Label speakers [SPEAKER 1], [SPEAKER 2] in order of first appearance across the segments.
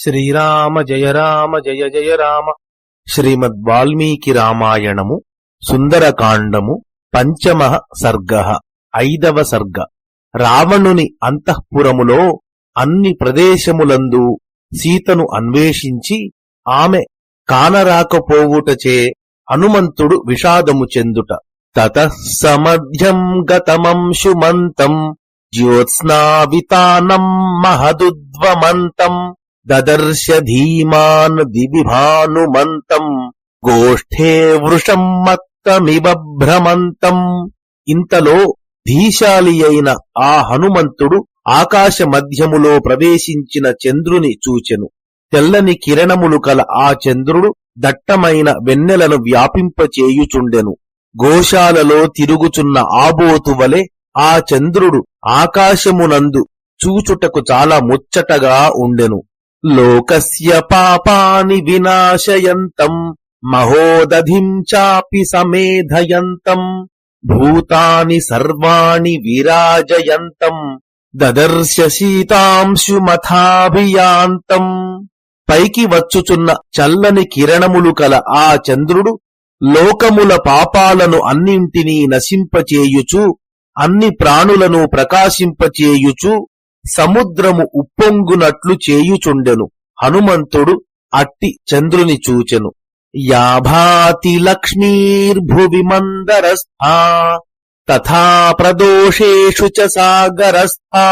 [SPEAKER 1] శ్రీరామ జయ రామ జయ జయ రామ. శ్రీమద్ వాల్మీకి రామాయణము సుందరకాండము పంచమ సర్గ ఐదవ సర్గ. రావణుని అంతఃపురములో అన్ని ప్రదేశములందు సీతను అన్వేషించి ఆమె కానరాకపోవుటచే హనుమంతుడు విషాదము చెందుట. తత సమధ్యం గతమంశుమంతం జ్యోత్స్నావితానం మహదుద్వమంతం దదర్శ ధీమాన్ దివిభానుమంతం గోష్ఠే వృషం మత్తమివ భ్రమంతం ఇంతలో ధీశాలి అయిన ఆ హనుమంతుడు ఆకాశ మధ్యములో ప్రవేశించిన చంద్రుని చూచెను. తెల్లని కిరణములు కల ఆ చంద్రుడు దట్టమైన వెన్నెలను వ్యాపింపచేయుచుండెను. గోశాలలో తిరుగుచున్న ఆబోతు వలె ఆ చంద్రుడు ఆకాశమునందు చూచుటకు చాలా ముచ్చటగా ఉండెను. లోకస్య పాపాని వినాశయంతం మహోదధిం చాపి సమేధయంతం భూతాని సర్వాణి విరాజయంతం దదర్శ శీతాంశుమథాభియాంతం పైకి వచ్చుచున్న చల్లని కిరణములు కల ఆ చంద్రుడు లోకముల పాపాలను అన్నింటినీ నశింపచేయుచు అన్ని ప్రాణులను ప్రకాశింపచేయుచు సముద్రము ఉప్పొంగునట్లు చేయుచుండెను. హనుమంతుడు అట్టి చంద్రుని చూచెను. యాభాతి లక్ష్మీర్భువి మందరస్థా తథా ప్రదోషేషు చ సాగరస్థా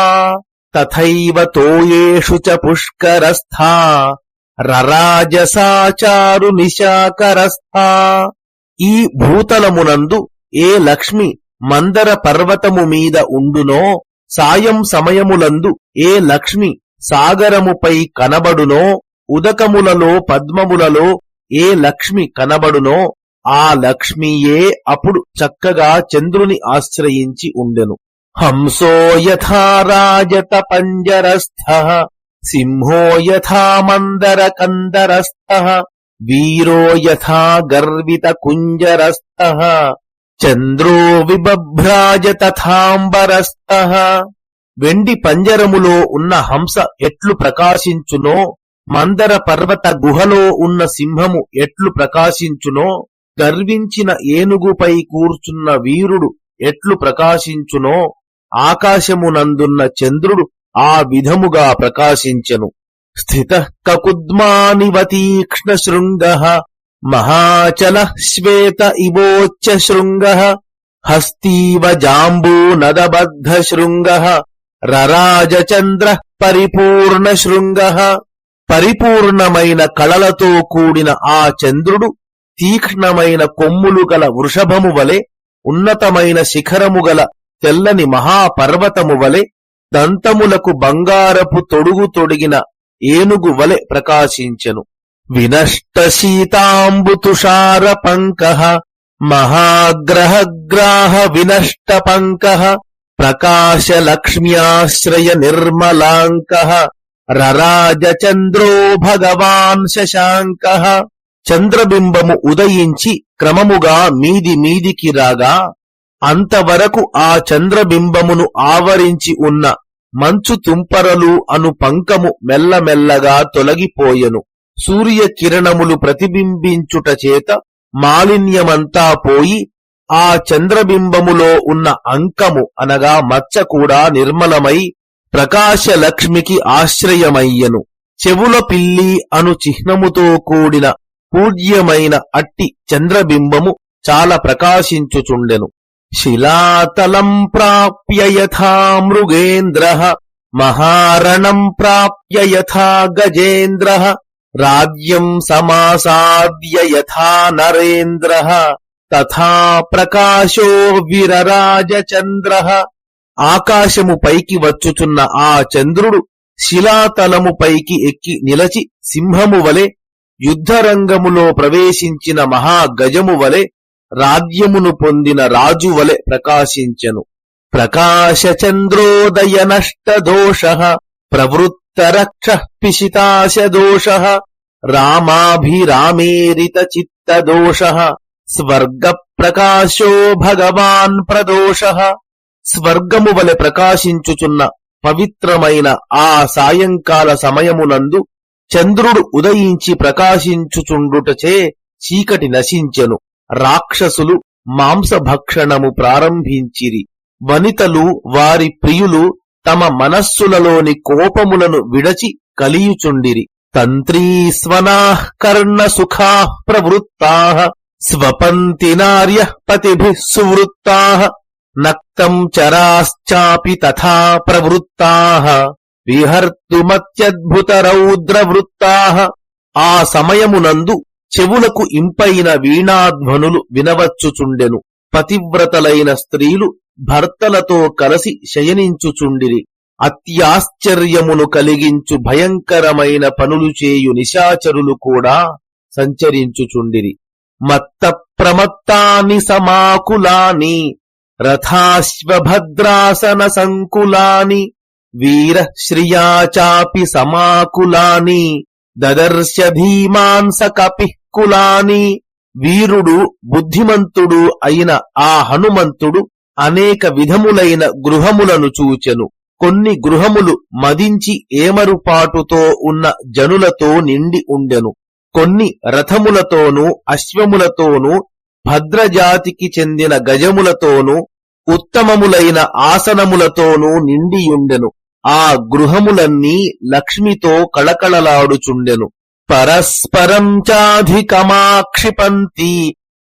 [SPEAKER 1] తథైవ తోయేషు చ పుష్కరస్థా రరాజసాచారు నిశాకరస్థా. ఈ భూతలమునందు ఏ లక్ష్మి మందర పర్వతము మీద ఉండునో సాయం సమయములందు ఏ లక్ష్మి సాగరముపై కనబడునో ఉదకములలో పద్మములలో ఏ లక్ష్మి కనబడునో ఆ లక్ష్మియే అప్పుడు చక్కగా చంద్రుని ఆశ్రయించి ఉండెను. హంసో యథా పంజరస్థ సింహో యథా మందర కందరస్థ వీరో యథా గర్విత కుంజరస్థ. చంద్రో విబభ్రాజ తథాంబరస్థ వెండి పంజరములో ఉన్న హంస ఎట్లు ప్రకాశించునో? మందర పర్వత గుహలో ఉన్న సింహము ఎట్లు ప్రకాశించునో? గర్వించిన ఏనుగుపై కూర్చున్న వీరుడు ఎట్లు ప్రకాశించునో? ఆకాశమునందున్న చంద్రుడు ఆ విధముగా ప్రకాశించెను. స్థిత కకుద్మానివ తీక్ష్ణ శృంగ మహాచల శ్వేత ఇవోచ్చ శృంగ హస్తీవ జాంబూనదబద్ధ శృంగ రరాజచంద్ర పరిపూర్ణ శృంగ పరిపూర్ణమైన కళలతో కూడిన ఆ చంద్రుడు తీక్ష్ణమైన కొమ్ములు గల వృషభము వలె ఉన్నతమైన శిఖరము గల తెల్లని మహాపర్వతము వలె దంతములకు బంగారపు తొడుగు తొడిగిన ఏనుగు వలె ప్రకాశించెను. వినష్ట శీతాంబు తుషార పంక మహాగ్రహగ్రాహ వినష్ట పంక ప్రకాశ లక్ష్మ్యాశ్రయ నిర్మలాంక రరాజ భగవాన్ శశాంక చంద్రబింబము ఉదయించి క్రమముగా మీది మీదికి రాగా అంతవరకు ఆ చంద్రబింబమును ఆవరించి ఉన్న మంచు తుంపరలు అను పంకము మెల్లమెల్లగా తొలగిపోయెను. సూర్య కిరణములు ప్రతిబింబించుట చేత మాలిన్యమంతా పోయి ఆ చంద్రబింబములో ఉన్న అంకము అనగా మచ్చ కూడా నిర్మలమై ప్రకాశలక్ష్మికి ఆశ్రయమయ్యను. చెవుల పిల్లి అను చిహ్నముతో కూడిన పూజ్యమైన అట్టి చంద్రబింబము చాలా ప్రకాశించుచుండెను. శిలాతలం ప్రాప్య యథా మృగేంద్ర మహారణం ప్రాప్య యథా గజేంద్ర రాజ్యం సమాసాద్య యథా నరేంద్ర తథా ప్రకాశో విరరాజచంద్ర. ఆకాశము పైకి వచ్చుచున్న ఆ చంద్రుడు శిలాతలము పైకి ఎక్కి నిలచి సింహము వలె యుద్ధరంగములో ప్రవేశించిన మహాగజము వలె రాజ్యమును పొందిన రాజు వలె ప్రకాశించెను. ప్రకాశ చంద్రోదయ నష్ట దోష ప్రవృత్ తరక్ష పిశితాశ దోష రామాభిరామేరిత చిత్త దోష స్వర్గ ప్రకాశో భగవాన్ ప్రదోష స్వర్గము వలె ప్రకాశించుచున్న పవిత్రమైన ఆ సాయంకాల సమయమునందు చంద్రుడు ఉదయించి ప్రకాశించుచుండుటచే చీకటి నశించెను. రాక్షసులు మాంసభక్షణము ప్రారంభించిరి. వనితలు వారి ప్రియులు తమ మనస్సులలోని కోపములను విడచి కలియుచుండిరి. తంత్రీస్వనా కర్ణ సుఖా ప్రవృత్తా స్వపంతి నార్య పతిభి సువృత్తా నక్తం చరాశ్చాపి తథా ప్రవృత్తా విహర్తుమత్యద్భుత రౌద్రవృత్తా ఆ సమయమునందు చెవులకు ఇంపైన వీణాధ్వనులు వినవచ్చుచుండెను. పతివ్రతలైన స్త్రీలు భర్తలతో కలసి శయనించుచుండిరి. అత్యాశ్చర్యమును కలిగించు భయంకరమైన పనులు చేయు నిశాచరులు కూడా సంచరించుచుండిరి. మత్త ప్రమత్తాని సమాకులాని రథాశ్వభద్రాసన సంకులాని వీరశ్రియా చాపి సమాకులాని దదర్శ ధీమాంస కులాని వీరుడు బుద్ధిమంతుడు అయిన ఆ హనుమంతుడు అనేక విధములైన గృహములను చూచెను. కొన్ని గృహములు మదించి ఏమరుపాటుతో ఉన్న జనులతో నిండి ఉండెను. కొన్ని రథములతోనూ అశ్వములతోనూ భద్రజాతికి చెందిన గజములతోనూ ఉత్తమములైన ఆసనములతోనూ నిండియుండెను ఆ గృహములన్నీ లక్ష్మితో కళకళలాడుచుండెను. పరస్పరం చాధికమాక్షిపంతి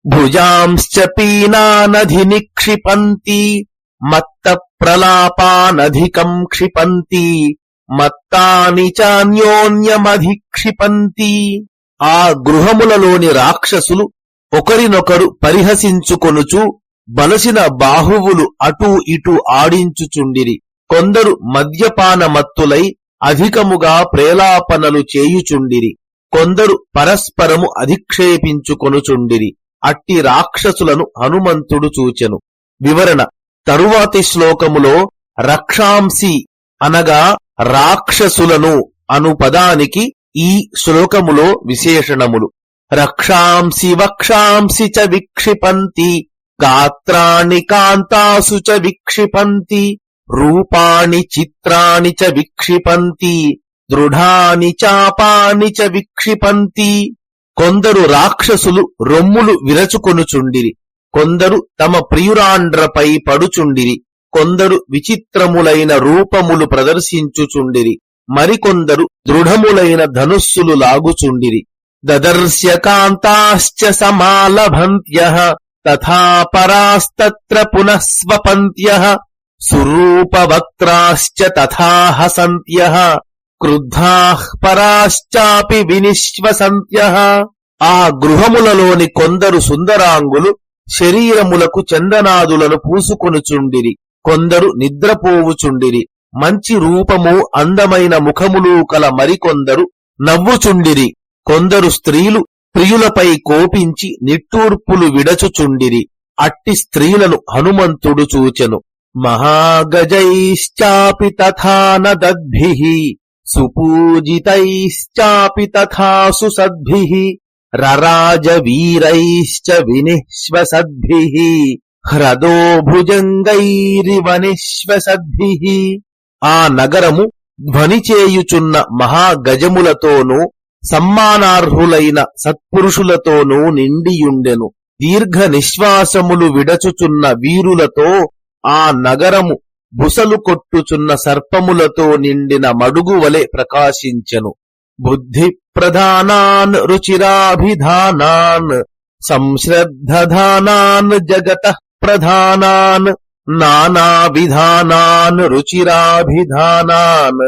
[SPEAKER 1] భుజాంశ్చ పీనానధి నిక్షిపంతి మత్త ప్రలాపానధికం క్షిపంతి మత్తాని చాన్యోన్యమధిక్షిపంతి. ఆ గృహములలోని రాక్షసులు ఒకరినొకరు పరిహసించుకొనుచు బలసిన బాహువులు అటూ ఇటూ ఆడించుచుండిరి. కొందరు మద్యపానమత్తులై అధికముగా ప్రేలాపనలు చేయుచుండిరి. కొందరు పరస్పరము అధిక్షేపించుకొనుచుండిరి. అట్టి రాక్షసులను హనుమంతుడు చూచెను. వివరణ తరువాతి శ్లోకములో రక్షాంసి అనగా రాక్షసులను అను పదానికి ఈ శ్లోకములో విశేషణములు. రక్షాంసి వక్షాంసి చ విక్షిపంతి గాత్రాణి కాంతాసు చ విక్షిపంతి రూపాణి చిత్రాణి చ విక్షిపంతి దృఢాని చాపాని చ విక్షిపంతి. కొందరు రాక్షసులు రొమ్ములు విరచుకొనుచుండిరి. కొందరు తమ ప్రియురాండ్రపై పడుచుండిరి. కొందరు విచిత్రములైన రూపములు ప్రదర్శించుచుండిరి. మరికొందరు దృఢములైన ధనుస్సులు లాగుచుండిరి. దదర్శ్య కాంతాశ్చ సమాలభంత్య తథా పరాస్తత్ర సురూపవక్త్రాశ్చ తథా హసంత్య క్రుద్ధాః పరాశ్చాపి వినిశ్వసంత్య. ఆ గృహములలోని కొందరు సుందరాంగులు శరీరములకు చందనాదులను పూసుకొనుచుండిరి. కొందరు నిద్రపోవుచుండిరి. మంచి రూపము అందమైన ముఖములు కల మరికొందరు నవ్వుచుండిరి. కొందరు స్త్రీలు ప్రియులపై కోపించి నిట్టూర్పులు విడచుచుండిరి. అట్టి స్త్రీలను హనుమంతుడు చూచెను. మహాగజైశ్చాపి తథాన దద్భిః సుపూజితైశ్చాపి తథా సుసద్భిః రరాజవీరైశ్చ వినిశ్వసద్భిః హ్రదో భుజంగైరివ ఆ నగరము ధ్వనిచేయుచున్న మహాగజములతోనూ సమ్మానార్హులైన సత్పురుషులతోనూ నిండియుండెను. దీర్ఘ నిశ్వాసములు విడచుచున్న వీరులతో ఆ నగరము బుసలు కొట్టుచున్న సర్పములతో నిండిన మడుగు వలె ప్రకాశించెను. బుద్ధి ప్రధానాన్ రుచిరాభిధానాన్ సంశ్రద్ధధానాన్ జగత ప్రధానాన్ నానా విధానాన్ రుచిరాభిధానాన్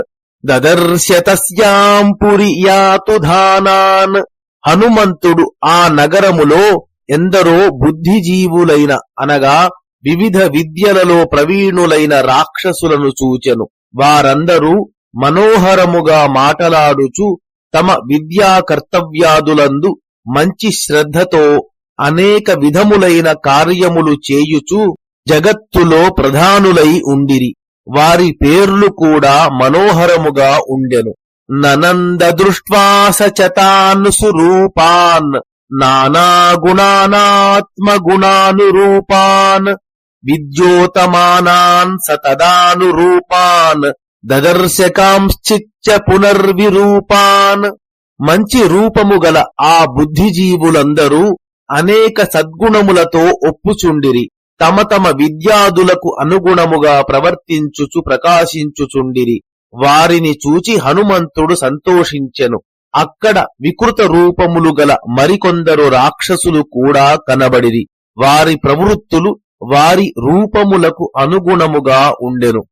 [SPEAKER 1] దదర్శ తస్యాం పురి యాతుధానాన్ హనుమంతుడు ఆ నగరములో ఎందరో బుద్ధిజీవులైన అనగా వివిధ విద్యలలో ప్రవీణులైన రాక్షసులను చూచెను. వారందరూ మనోహరముగా మాటలాడుచు తమ విద్యా కర్తవ్యాదులందు మంచి శ్రద్ధతో అనేక విధములైన కార్యములు చేయుచు జగత్తులో ప్రధానులై ఉండిరి. వారి పేర్లు కూడా మనోహరముగా ఉండెను. ననంద దృష్ట్వా సురూపాన్ నానాగుణానాత్మగుణానురూపాన్ విద్యోతమానాన్ తదానురూపాన్ దదర్శకాంశ్చిచ్చ పునర్విరూపాన్ మంచి రూపము గల ఆ బుద్ధిజీవులందరూ అనేక సద్గుణములతో ఒప్పుచుండిరి. తమ తమ విద్యాదులకు అనుగుణముగా ప్రవర్తించుచు ప్రకాశించుచుండిరి. వారిని చూచి హనుమంతుడు సంతోషించెను. అక్కడ వికృత రూపములు గల మరికొందరు రాక్షసులు కూడా కనబడిరి. వారి ప్రవృత్తులు వారి రూపములకు అనుగుణముగా ఉండెను.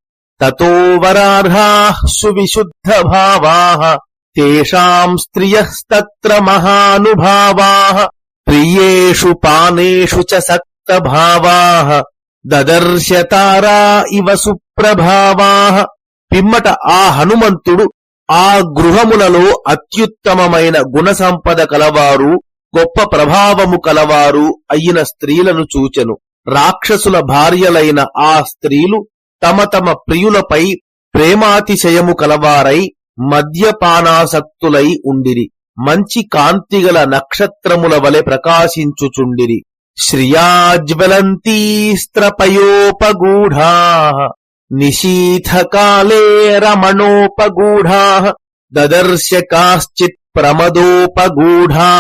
[SPEAKER 1] తతోవరార్హా సువిశుద్ధ భావా తేషాం స్త్రియస్తత్ర మహానుభావా ప్రియేషు పానేషు చ సక్తభావా దదర్శతారా ఇవ సుప్రభావా. పిమ్మట ఆ హనుమంతుడు ఆ గృహములలో అత్యుత్తమమైన గుణ సంపద కలవారు గొప్ప ప్రభావము కలవారు అయిన స్త్రీలను చూచెను. రాక్షసుల భార్యలైన ఆ స్త్రీలు తమ తమ ప్రియులపై ప్రేమాతిశయము కలవారై మద్యపానాసక్తులై ఉండిరి. మంచి కాంతిగల నక్షత్రముల వలె ప్రకాశించుచుండిరి. శ్రియాజ్వలంతీస్త్రపయోపగూఢా నిశీథకాలే రమణోపగూఢా దదర్శకాశ్చిత్ ప్రమదోపగూఢా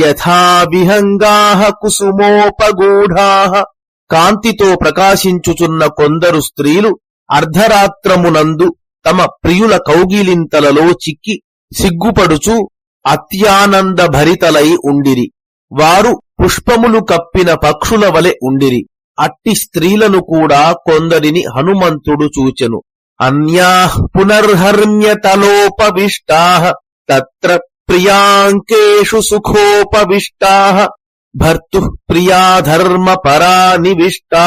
[SPEAKER 1] యథా విహంగా కుసుమోపగూఢా కాంతితో ప్రకాశించుచున్న కొందరు స్త్రీలు అర్ధరాత్రమునందు తమ ప్రియుల కౌగిలింతలలో చిక్కి సిగ్గుపడుచు అత్యానంద భరితలై ఉండిరి. వారు పుష్పములు కప్పిన పక్షుల వలె ఉండిరి. అట్టి స్త్రీలను కూడా కొందరిని హనుమంతుడు చూచెను. అన్యా పునర్హర్మ్యతలోపవిష్టా తత్ర ప్రియాంకేషు సుఖోపవిష్టా భర్తు ప్రియాధర్మ పరా నివిష్టా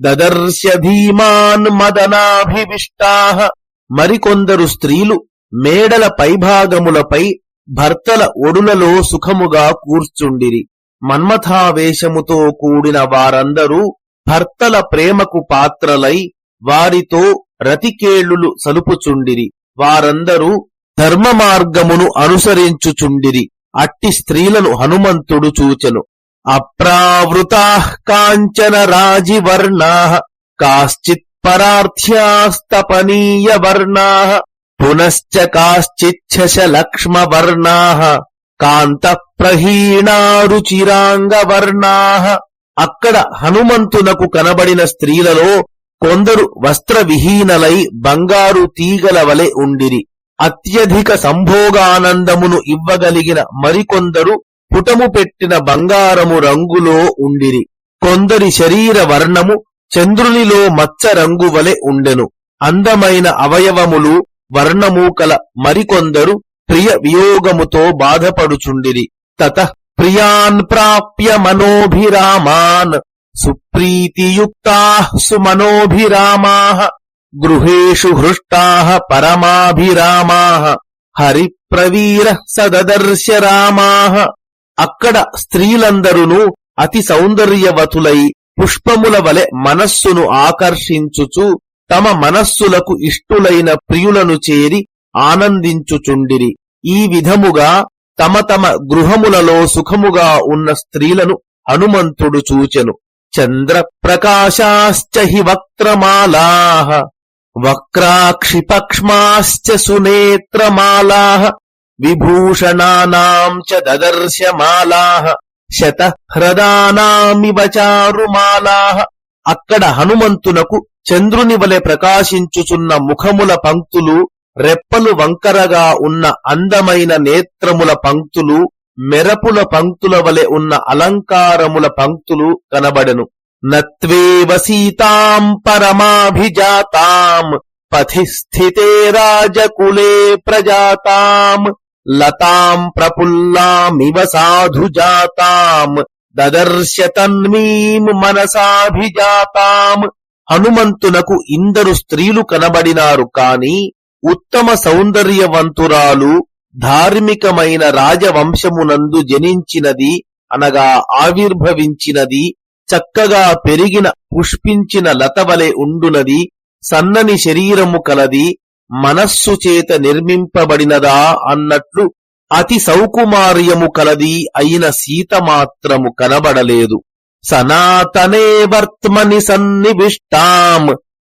[SPEAKER 1] దదర్శ ధీమాన్ మదనాభివిష్టా. మరికొందరు స్త్రీలు మేడల పైభాగములపై భర్తల ఒడులలో సుఖముగా కూర్చుండిరి. మన్మథావేశముతో కూడిన వారందరూ భర్తల ప్రేమకు పాత్రలై వారితో రతికేళ్ళులు సలుపుచుండిరి. వారందరూ ధర్మ మార్గమును అనుసరించుచుండిరి. అట్టి స్త్రీలను హనుమంతుడు చూచెను. అప్రావృతా కాంచన రాజివర్ణా కాశ్చిత్ పరార్థ్యాస్తపనీయ వర్ణా పునశ్చ కాశ్చిచ్చశ లక్ష్మవర్ణా కాంత ప్రహీణారుచిరాంగవర్ణా అక్కడ హనుమంతునకు కనబడిన స్త్రీలలో కొందరు వస్త్రవిహీనలై బంగారు తీగల వలె ఉండిరి. అత్యధిక సంభోగానందమును ఇవ్వగలిగిన మరికొందరు పుటము పెట్టిన బంగారము రంగులో ఉండిరి. కొందరి శరీర వర్ణము చంద్రునిలో మచ్చ రంగు వలె ఉండెను. అందమైన అవయవములు వర్ణము కల మరికొందరు ప్రియ వియోగముతో బాధపడుచుండిరి. తత ప్రియాన్ ప్రాప్య మనోభిరామాన్ సుప్రీతియుక్తా సుమనోభిరామా గృహేషు హృష్టా పరమాభిరామా హరిప్రవీర సదదర్శ రామా అక్కడ స్త్రీలందరును అతి సౌందర్యవతులై పుష్పముల వలె మనస్సును ఆకర్షించుచు తమ మనస్సులకు ఇష్టులైన ప్రియులను చేరి ఆనందించుచుండిరి. ఈ విధముగా తమ తమ గృహములలో సుఖముగా ఉన్న స్త్రీలను హనుమంతుడు చూచెను. చంద్రప్రకాశాశ్చ హి వక్త్రమాలా వక్రాక్షిపక్ష్మాశ్చ సునేత్రమాలా విభూషణానాం చ దదర్శమాలా శత హ్రదానామివ చారుమాలా. అక్కడ హనుమంతునకు చంద్రుని వలె ప్రకాశించుచున్న ముఖముల పంక్తులు రెప్పలు వంకరగా ఉన్న అందమైన నేత్రముల పంక్తులు మెరపుల పంక్తుల వలె ఉన్న అలంకారముల పంక్తులు కనబడెను. నత్వేవ సీతాం పరమాభిజాతాం పథి స్థితే రాజకులే ప్రజాతాం లతాం ప్రఫుల్లామివ సాధుజాతాం దదర్శ తన్మీం మనసాభిజాతాం హనుమంతునకు ఇందరు స్త్రీలు కనబడినారు కాని ఉత్తమ సౌందర్యవంతురాలు ధార్మికమైన రాజవంశమునందు జనించినది అనగా ఆవిర్భవించినది చక్కగా పెరిగిన పుష్పించిన లతవలె ఉండునది సన్నని శరీరము కలది మనస్సు చేత నిర్మింపబడినదా అన్నట్లు అతి సౌకుమార్యము కలది అయిన సీత మాత్రము కనబడలేదు. సనాతనే వర్త్మని సన్నివిష్టాం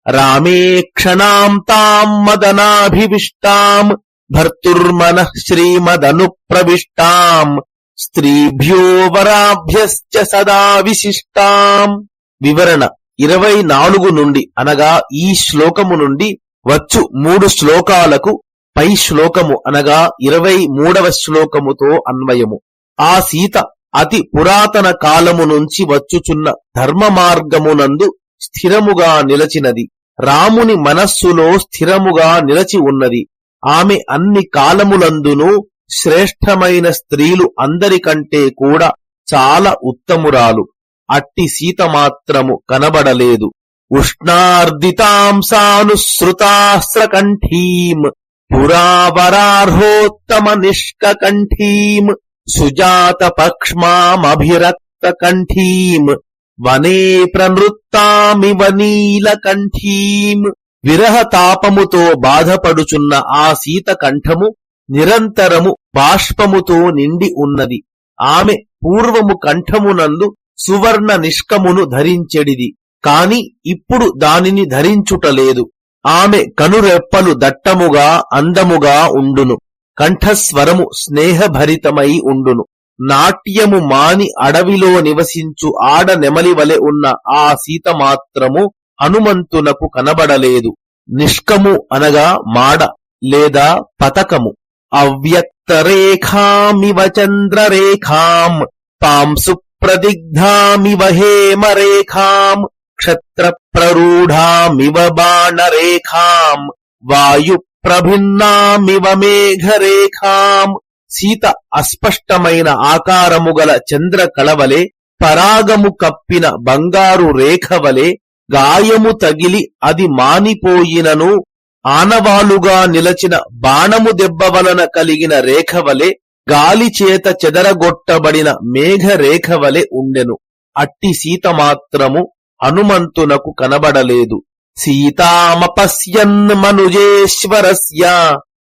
[SPEAKER 1] రామే క్షణాం తాం మదనాభివిష్టాం భర్తుర్మన శ్రీమదను ప్రవిష్టాం స్త్రీభ్యో వరాభ్యశ్చ సదా విశిష్టాం. వివరణ ఇరవై నాలుగు నుండి అనగా ఈ శ్లోకము నుండి వచ్చు మూడు శ్లోకాలకు పై శ్లోకము అనగా ఇరవై మూడవ శ్లోకముతో అన్వయము. ఆ సీత అతి పురాతన కాలము నుంచి వచ్చుచున్న ధర్మ మార్గమునందు స్థిరముగా నిలచినది. రాముని మనస్సులో స్థిరముగా నిలచి ఉన్నది. ఆమె అన్ని కాలములందునూ శ్రేష్టమైన స్త్రీలు అందరికంటే కూడా చాలా ఉత్తమురాలు. అట్టి సీత మాత్రము కనబడలేదు. ఉష్ణార్దితాంసానుసృతాస్త్రకంఠీం పురావరార్హోత్తమ నిష్కంఠీం సుజాత పక్ష్మామభిరక్త కంఠీం వనే ప్రనృత్తామివ నీలకంఠీం. విరహ తాపముతో బాధపడుచున్న ఆ సీత కంఠము నిరంతరము బాష్పముతో నిండి ఉన్నది. ఆమె పూర్వము కంఠమునందు సువర్ణ నిష్కమును ధరించెడిది. కాని ఇప్పుడు దానిని ధరించుటలేదు ఆమె కనురెప్పలు దట్టముగా అందముగా ఉండును. కంఠస్వరము స్నేహభరితమై ఉండును. నాట్యము మాని అడవిలో నివసించు ఆడ నెమలి వలె ఉన్న ఆ సీత మాత్రము హనుమంతునకు కనబడలేదు. నిష్కము అనగా మాడ లేదా పతకము. అవ్యక్తరేఖామివ చంద్రరేఖాం పాంసు ప్రదిగ్ధామివ హేమరేఖాం క్షత్ర ప్రరూఢామివ బాణరేఖాం వాయు ప్రభిన్నామివ మేఘరేఖాం. సీత అస్పష్టమైన ఆకారము గల చంద్ర కళవలే పరాగము కప్పిన బంగారు రేఖవలే గాయము తగిలి అది మానిపోయినను ఆనవాలుగా నిలచిన బాణము దెబ్బ వలన కలిగిన రేఖవలే గాలి చేత చెదరగొట్టబడిన మేఘరేఖవలె ఉండెను. అట్టి సీత మాత్రము హనుమంతునకు కనబడలేదు. సీతామపశ్యన్ మనుజేశ్వరస్య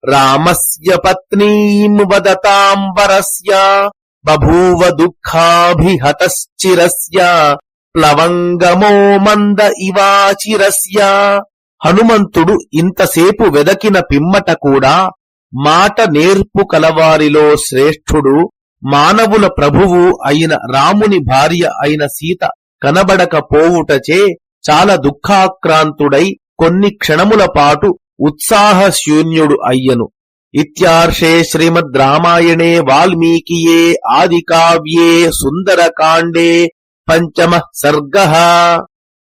[SPEAKER 1] రామస్య పత్నీం వదతాంబరస్య బభూవ దుఃఖాభిహతశ్చిరస్య ప్లవంగమో మంద ఇవాచిరస్య. హనుమంతుడు ఇంతసేపు వెదకిన పిమ్మట కూడా మాట నేర్పు కలవారిలో శ్రేష్ఠుడు మానవుల ప్రభువు అయిన రాముని భార్య అయిన సీత కనబడకపోవుటచే చాలా దుఃఖాక్రాంతుడై కొన్ని క్షణముల పాటు ఉత్సాహశూన్యుడు అయ్యను. ఇత్యార్షే శ్రీమద్ రామాయణే వాల్మీకియే ఆది కావ్యే సుందరకాండే పంచమ సర్గ.